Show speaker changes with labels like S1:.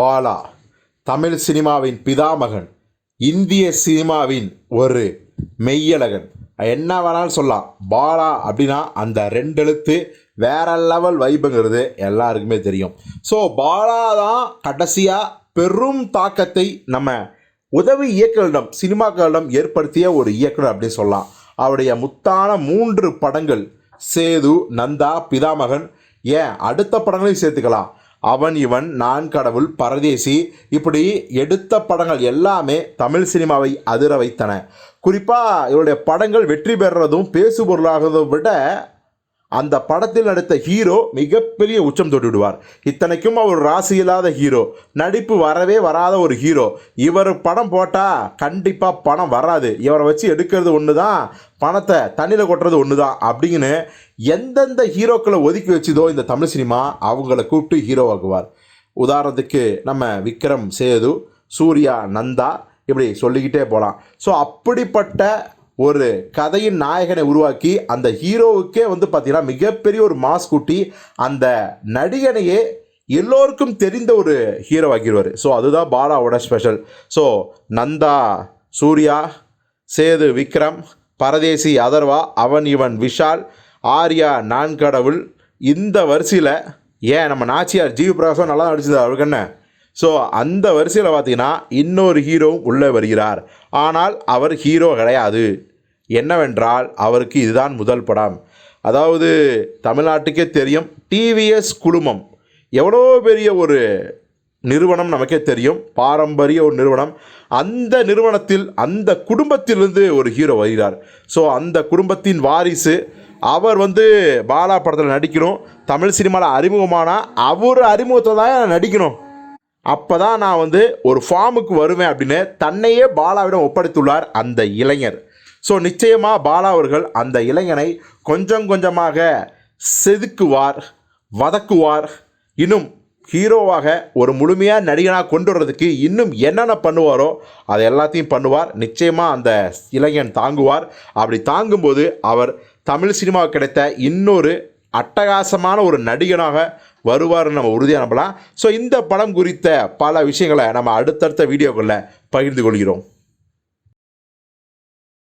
S1: பாலா தமிழ் சினிமாவின் பிதாமகன் இந்திய சினிமாவின் ஒரு மெய்யழகன். என்ன வேணாலும் சொல்லலாம். பாலா அப்படின்னா அந்த ரெண்டு எழுத்து வேற லெவல் வைப்புங்கிறது எல்லாருக்குமே தெரியும். ஸோ பாலா தான் கடைசியாக பெரும் தாக்கத்தை நம்ம உதவி இயக்குனரிடம் சினிமாக்களிடம் ஏற்படுத்திய ஒரு இயக்குனர் அப்படின்னு சொல்லலாம். அவருடைய முத்தான மூன்று படங்கள் சேது நந்தா பிதாமகன். ஏன்? அடுத்த படங்களையும் சேர்த்துக்கலாம். அவன் இவன் நான் கடவுள் பரதேசி இப்படி எடுத்த படங்கள் எல்லாமே தமிழ் சினிமாவை அதிர வைத்தன. குறிப்பாக இவருடைய படங்கள் வெற்றி பெறுறதும் பேசுபொருளாகிறதும் விட அந்த படத்தில் நடித்த ஹீரோ மிகப்பெரிய உச்சம் தொட்டிவிடுவார். இத்தனைக்கும் அவர் ராசி இல்லாத ஹீரோ. நடிப்பு வரவே வராத ஒரு ஹீரோ. இவர் படம் போட்டால் கண்டிப்பாக பணம் வராது. இவரை வச்சு எடுக்கிறது ஒன்று தான் பணத்தை தண்ணியில் கொட்டுறது ஒன்று தான் அப்படின்னு எந்தெந்த ஹீரோக்களை ஒதுக்கி வச்சுதோ இந்த தமிழ் சினிமா அவங்கள கூப்பிட்டு ஹீரோவாக்குவார் உதாரணத்துக்கு நம்ம விக்ரம் சேது சூர்யா நந்தா இப்படி சொல்லிக்கிட்டே போகலாம் ஸோ அப்படிப்பட்ட ஒரு கதையின் நாயகனை உருவாக்கி அந்த ஹீரோவுக்கே வந்து பார்த்தீங்கன்னா மிகப்பெரிய ஒரு மாஸ் குட்டி அந்த நடிகனையே எல்லோருக்கும் தெரிந்த ஒரு ஹீரோ ஆக்கிடுவார் ஸோ அதுதான் பாலாவோட ஸ்பெஷல் ஸோ நந்தா சூர்யா சேது விக்ரம் பரதேசி அதர்வா அவன் இவன் விஷால் ஆர்யா நான் கடவுள் இந்த வரிசையில் ஏன் நம்ம நாச்சியார் ஜீவ் பிரகாசம் நல்லா நடிச்சது அவருக்கு என்ன? ஸோ அந்த வரிசையில் பார்த்தீங்கன்னா இன்னொரு ஹீரோவும் உள்ளே வருகிறார். ஆனால் அவர் ஹீரோ கிடையாது. என்னவென்றால் அவருக்கு இதுதான் முதல் படம். அதாவது தமிழ்நாட்டுக்கே தெரியும் டிவிஎஸ் குழுமம். எவ்வளோ பெரிய ஒரு நிறுவனம் நமக்கே தெரியும். பாரம்பரிய ஒரு நிறுவனம். அந்த நிறுவனத்தில் அந்த குடும்பத்திலிருந்து ஒரு ஹீரோ வருகிறார். ஸோ அந்த குடும்பத்தின் வாரிசு அவர் வந்து பாலா படத்தில் நடிக்கணும். தமிழ் சினிமாவில் அறிமுகமானால் அவர் அறிமுகத்தில் தான் நடிக்கணும். அப்போ தான் நான் வந்து ஒரு ஃபார்முக்கு வருவேன் அப்படின்னு தன்னையே பாலாவிடம் ஒப்படைத்துள்ளார் அந்த இளைஞர். ஸோ நிச்சயமாக பாலா அவர்கள் அந்த இளைஞனை கொஞ்சம் கொஞ்சமாக செதுக்குவார் வதக்குவார். இன்னும் ஹீரோவாக ஒரு முழுமையாக நடிகனாக கொண்டு வர்றதுக்கு இன்னும் என்னென்ன பண்ணுவாரோ அதை எல்லாத்தையும் பண்ணுவார். நிச்சயமாக அந்த இளைஞன் தாங்குவார். அப்படி தாங்கும்போது அவர் தமிழ் சினிமாவுக்கு கிடைத்த இன்னொரு அட்டகாசமான ஒரு நடிகனாக வருவார்னு நம்ம உறுதியாக நம்பலாம். ஸோ இந்த படம் குறித்த பல விஷயங்களை நம்ம அடுத்தடுத்த வீடியோக்களில் பகிர்ந்து கொள்கிறோம்.